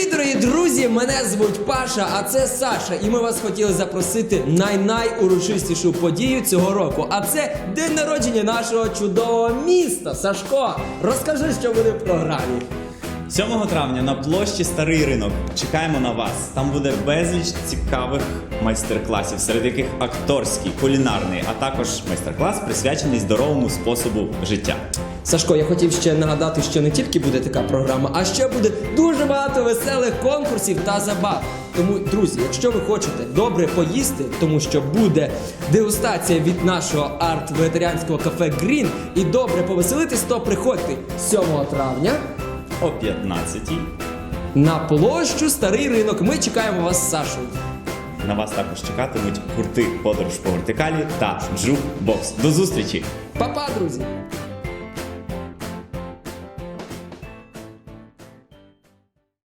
Привіт, дорогі друзі! Мене звуть Паша, а це Саша. І ми вас хотіли запросити на подію цього року. А це день народження нашого чудового міста. Сашко, розкажи, що буде в програмі. 7 травня на площі Старий ринок чекаємо на вас. Там буде безліч цікавих майстер-класів, серед яких акторський, кулінарний, а також майстер-клас присвячений здоровому способу життя. Сашко, я хотів ще нагадати, що не тільки буде така програма, а ще буде дуже багато веселих конкурсів та забав. Тому, друзі, якщо ви хочете добре поїсти, тому що буде дегустація від нашого арт-вегетаріанського кафе Грін і добре повеселитись, то приходьте 7 травня О 15-й. на площу Старий ринок. Ми чекаємо вас з Сашою. На вас також чекатимуть гурти подорож по вертикалі та джук бокс. До зустрічі! Па-па, друзі!